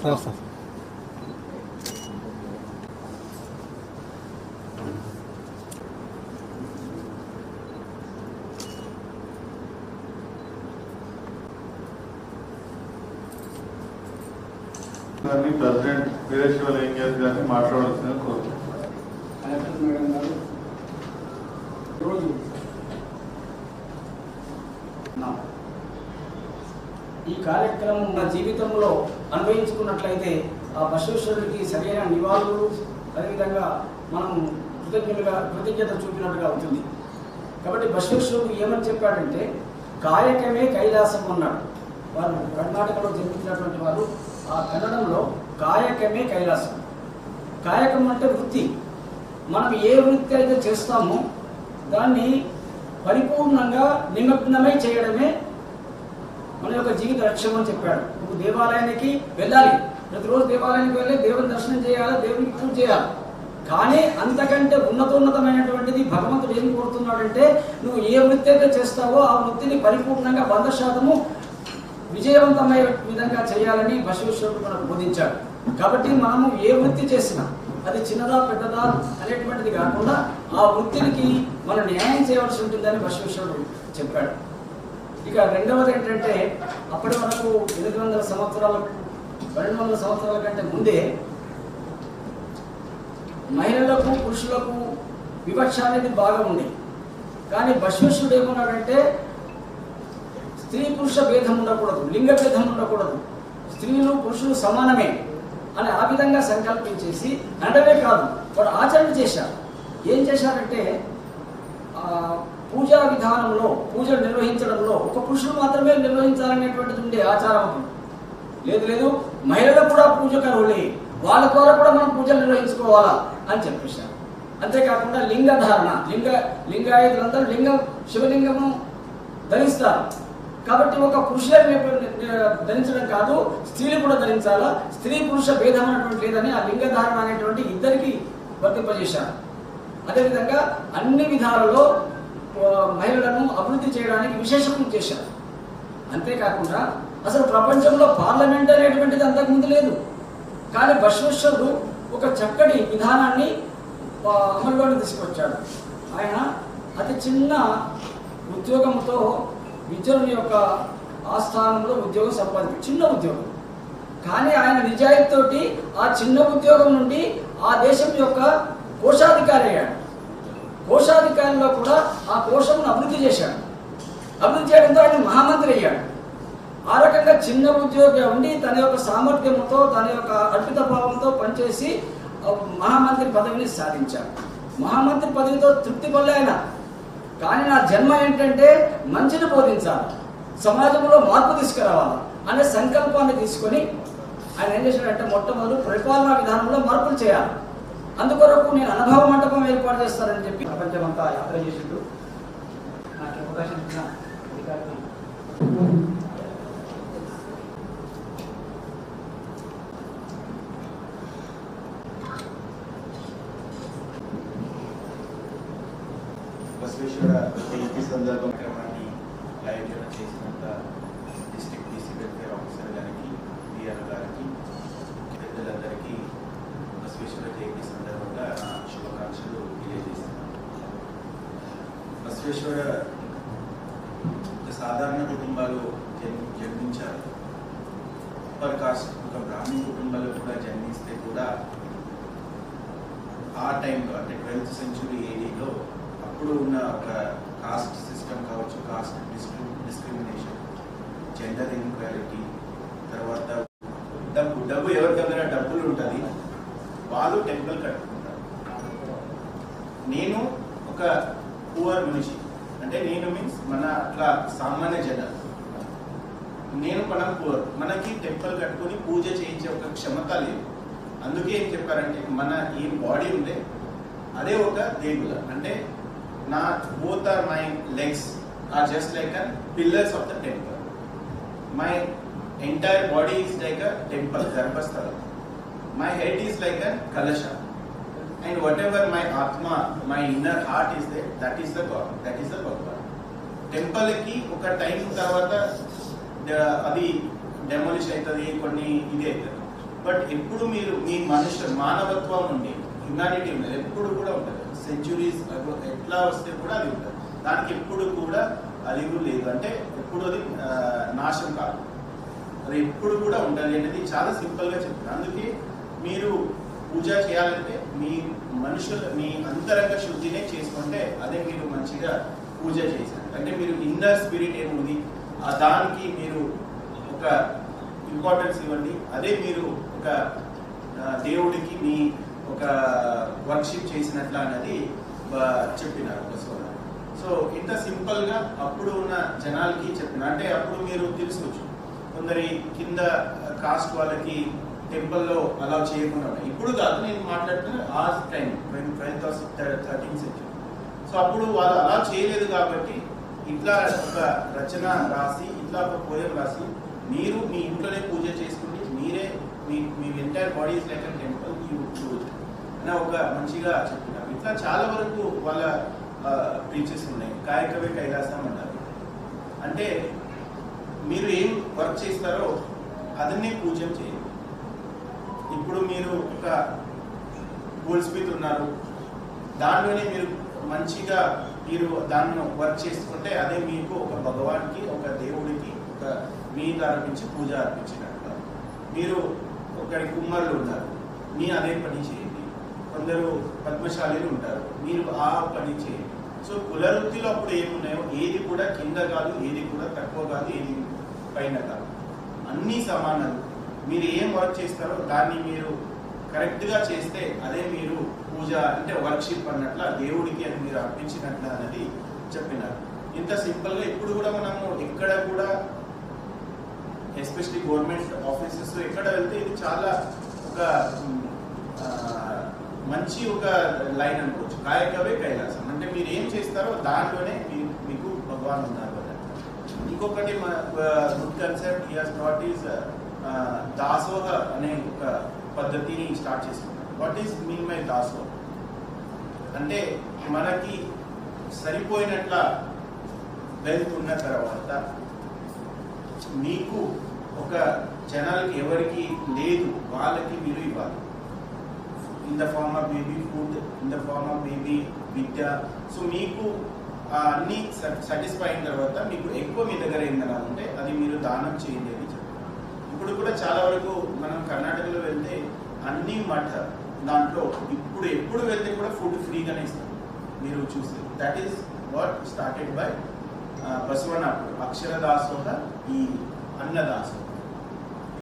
Sir sir president Veereshwara Lingesh గారిని మాట్లాడాల్సిందిగా కోరుతున్నాను. ఈ కార్యక్రమం మన జీవితంలో అన్వయించుకున్నట్లయితే ఆ బసవేశ్వరుడికి సరైన నివాళులు అదేవిధంగా మనం కృతజ్ఞతగా కృతజ్ఞత చూపినట్టుగా అవుతుంది కాబట్టి బసవేశ్వరుడు ఏమని చెప్పాడంటే కాయకమే కైలాసం అన్నాడు. వారు కర్ణాటకలో జన్మించినటువంటి వారు ఆ కన్నడంలో కాయకమే కైలాసం కాయకం అంటే వృత్తి. మనం ఏ వృత్తి అయితే చేస్తామో దాన్ని పరిపూర్ణంగా నిమగ్నమై చేయడమే మన యొక్క జీవిత లక్ష్యం అని చెప్పాడు. నువ్వు దేవాలయానికి వెళ్ళాలి. ప్రతిరోజు దేవాలయానికి వెళ్ళి దేవుని దర్శనం చేయాలి? దేవునికి పూజ చేయాలి? కానీ అంతకంటే ఉన్నతోన్నతమైనటువంటిది భగవంతుడు ఏం కోరుతున్నాడంటే నువ్వు ఏ వృత్తి అయితే చేస్తావో ఆ వృత్తిని పరిపూర్ణంగా వంద శాతము విజయవంతమయ్యే విధంగా చేయాలని బసవేశ్వరుడు మనకు బోధించాడు. కాబట్టి మనము ఏ వృత్తి చేసినా అది చిన్నదా పెద్దదా అనేటువంటిది కాకుండా ఆ వృత్తికి మనం న్యాయం చేయవలసి ఉంటుందని బసవేశ్వరుడు చెప్పాడు. ఇక రెండవది ఏంటంటే అప్పటి వరకు ఎనిమిది వందల సంవత్సరాల రెండు వందల సంవత్సరాల కంటే ముందే మహిళలకు పురుషులకు వివక్ష అనేది బాగా ఉంది కానీ బసవేశ్వరుడు ఏమన్నాడంటే స్త్రీ పురుష భేదం ఉండకూడదు లింగ భేదం ఉండకూడదు. స్త్రీలు పురుషులు సమానమే అని ఆ విధంగా సంకల్పించేసి నడవే కాదు వాడు ఆచరణ చేశారు ఏం చేశారంటే పూజా విధానంలో పూజలు నిర్వహించడంలో ఒక పురుషులు మాత్రమే నిర్వహించాలనేటువంటిది ఉండే ఆచారం లేదు లేదు మహిళలు కూడా పూజకు అర్హులే వాళ్ళ ద్వారా కూడా మనం పూజలు నిర్వహించుకోవాలా అని చెప్పేశారు. అంతేకాకుండా లింగ ధారణ లింగ లింగాయుధులందరూ లింగం శివలింగము ధరిస్తారు. కాబట్టి ఒక పురుషులే ధరించడం కాదు స్త్రీలు కూడా ధరించాలా? స్త్రీ పురుష భేదం అనేటువంటి లేదని ఆ లింగ ధారణ అనేటువంటి ఇద్దరికి వర్తింపజేశారు. అదేవిధంగా అన్ని విధాలలో విశేషకం విశేషం చేశారు. అంతేకాకుండా అసలు ప్రపంచంలో పార్లమెంట్ అనేటువంటిది అంతకుముందు లేదు. కానీ బశ్వేశ్వరుడు ఒక చక్కటి విధానాన్ని ఆ, అమల్లోకి తీసుకొచ్చాడు. ఆయన అతి చిన్న ఉద్యోగంతో విద్యుని యొక్క ఆస్థానంలో ఉద్యోగం సంపాదించాడు చిన్న ఉద్యోగం. కానీ ఆయన నిజాయితీతోటి ఆ చిన్న ఉద్యోగం నుండి ఆ దేశం యొక్క కోశాధికారి అయ్యాడు. కోశాధికారిలో కూడా ఆ కోశంను అభివృద్ధి చేశాడు. అభివృద్ధి చేయడంతో ఆయన మహామంత్రి అయ్యాడు. ఆ రకంగా చిన్న ఉద్యోగి ఉండి తన యొక్క సామర్థ్యంతో తన యొక్క అర్పిత భావంతో పనిచేసి మహామంత్రి పదవిని సాధించాడు. మహామంత్రి పదవితో తృప్తి పడలే కానీ నా జన్మ ఏంటంటే మంచిని బోధించాలి సమాజంలో మార్పు తీసుకురావాలి అనే సంకల్పాన్ని తీసుకొని ఆయన ఏం చేశాడంటే మొట్టమొదటి పరిపాలనా విధానంలో మార్పులు చేయాలి. అందుకొరకు నేను అనుభవ మంటపం ఏర్పాటు చేస్తానని చెప్పి ప్రపంచమంతా యాత్ర చేసిండు నాకు అవకాశం ఇచ్చిన బసవేశ్వర జయంతి సందర్భం క్రమాన్ని ఆయోజన చేసినంత డిస్ట్రిక్ట్ డీసీ వెల్ఫేర్ ఆఫీసర్ గారికి డిఆర్ గారికి పెద్దలందరికీ బసవేశ్వర జయంతి సందర్భంగా శుభాకాంక్షలు తెలియజేస్తున్నాను. బసవేశ్వర ఒక సాధారణ కుటుంబాలు జన్ జన్మించారు. అప్పర్ కాస్ట్ ఒక బ్రాహ్మణ కుటుంబాలు కూడా జన్మిస్తే కూడా ఆ టైంలో అంటే ట్వెల్త్ సెంచురీ ఏడీలో అప్పుడు ఉన్న ఒక కాస్ట్ సిస్టమ్ కావచ్చు కాస్ట్ డిస్క్రి డిస్క్రిమినేషన్ జెండర్ ఇన్క్వాలిటీ తర్వాత డబ్బు డబ్బు ఎవరి దగ్గర డబ్బులు ఉంటుంది వాళ్ళు టెంపుల్ కట్టుకుంటారు. నేను ఒక పువర్ మనిషి అంటే నేను మీన్స్ మన అట్లా సామాన్య జనాలు. నేను మనం పూర్. మనకి టెంపుల్ కట్టుకొని పూజ చేయించే ఒక క్షమత లేదు. అందుకే ఏం చెప్పారంటే మన ఈ బాడీ ఉందే అదే ఒక దేవుల అంటే నా both are my legs are just like an pillars of the temple my entire body is like a temple గర్భస్థలం my head is like an kalasha and whatever my atma my inner heart is they that is the god that is the Bhagwan టెంపుల్కి ఒక time తర్వాత అది demolish అవుతుంది కొన్ని ఇది అవుతుంది but ఎప్పుడు మీరు మీ మనుషు మానవత్వం ఉండి హ్యుమానిటీ ఉండదు ఎప్పుడు కూడా ఉంటుంది సెంచురీస్ ఎట్లా వస్తే కూడా అది ఉంటుంది దానికి ఎప్పుడు కూడా అలిగు లేదు. అంటే ఎప్పుడు అది నాశం నాశనం కాదు. అది ఎప్పుడు కూడా ఉండాలి అనేది చాలా సింపుల్గా చెప్తాను అందుకే మీరు పూజ చేయాలంటే మీ మనుషుల మీ అంతరంగ శుద్ధినే చేసుకుంటే అదే మీరు మంచిగా పూజ చేశారు. అంటే మీరు ఇన్నర్ స్పిరిట్ ఏముంది? ఆ దానికి మీరు ఒక ఇంపార్టెన్స్ ఇవ్వండి. అదే మీరు ఒక దేవుడికి మీ ఒక వర్క్షిప్ చేసినట్ల అనేది చెప్పినారు బసవన్న సో ఇంత సింపుల్గా అప్పుడు ఉన్న జనాలకి చెప్పిన అంటే అప్పుడు మీరు తెలుసుకోవచ్చు. కొందరి కింద కాస్ట్ వాళ్ళకి టెంపుల్లో అలా చేయకుండా ఇప్పుడు కాదు నేను మాట్లాడుతున్న ఆ time twelfth thirteen century so అప్పుడు వాళ్ళు అలా చేయలేదు కాబట్టి ఇట్లా ఒక రచన రాసి ఇట్లా ఒక పోయం రాసి మీరు మీ ఇంట్లోనే పూజ చేసుకుని మీరే మీ మీ entire body is like temple you choose అని ఒక మంచిగా చెప్పినారు. ఇట్లా చాలా వరకు వాళ్ళ ప్రీచెస్ ఉన్నాయి. కాయకవే కైలాసం అన్నారు. అంటే మీరు ఏం వర్క్ చేస్తారో అదన్నే పూజ చేయండి. ఇప్పుడు మీరు ఒక గోల్డ్ స్మిత్ ఉన్నారు. దానిలోనే మీరు మంచిగా మీరు దాన్ని వర్క్ చేసుకుంటే అదే మీకు ఒక భగవాన్కి ఒక దేవుడికి ఒక మీకు అర్పించి పూజ అర్పించినట్టు. మీరు ఒకరి కుమ్మరులు ఉన్నారు. మీ అదే పని చేయండి. కొందరు పద్మశాలీలు ఉంటారు. మీరు ఆ పని చేయండి. సో కులవృత్తిలో అప్పుడు ఏమున్నాయో ఏది కూడా కింద కాదు ఏది కూడా తక్కువ కాదు ఏది పైన కాదు. అన్నీ సమానాలు. మీరు ఏం వర్క్ చేస్తారో దాన్ని మీరు కరెక్ట్గా చేస్తే అదే మీరు పూజ అంటే వర్క్షిప్ అన్నట్ల దేవుడికి అని మీరు అర్పించినట్ల అనేది చెప్పినారు. ఇంత సింపుల్గా ఇప్పుడు కూడా మనము ఎక్కడ కూడా ఎస్పెషలీ గవర్నమెంట్ ఆఫీసెస్ ఎక్కడ వెళ్తే ఇది చాలా ఒక మంచి ఒక లైన్ అనుకోవచ్చు. కాయకవే కైలాసం. అంటే మీరు ఏం చేస్తారో దాంట్లోనే మీకు భగవాన్ ఉన్నారు కదా. ఇంకొకటి good concept here's what is dasoha అనే ఒక పద్ధతిని స్టార్ట్ చేసుకున్నాం what is mean my dasoha? అంటే మనకి సరిపోయినట్ల వెల్త్ ఉన్న తర్వాత మీకు ఒక జనాలకి ఎవరికి లేదు వాళ్ళకి మీరు ఇవ్వాలి. In the form of baby food in the form of baby vidya. So మీకు అన్నీ అన్ని సాటిస్ఫై అయిన తర్వాత మీకు ఎక్కువ మీ దగ్గర ఏందన్నా ఉంటే అది మీరు దానం చేయండి. ఇప్పుడు కూడా చాలా వరకు మనం కర్ణాటకలో వెళ్తే అన్ని మఠ దాంట్లో ఇప్పుడు ఎప్పుడు వెళ్తే కూడా ఫుడ్ ఫ్రీగానే ఇస్తారు. మీరు చూస్తే. That is what started by Basavanna akshara dasoha ఈ అన్నదాసోహ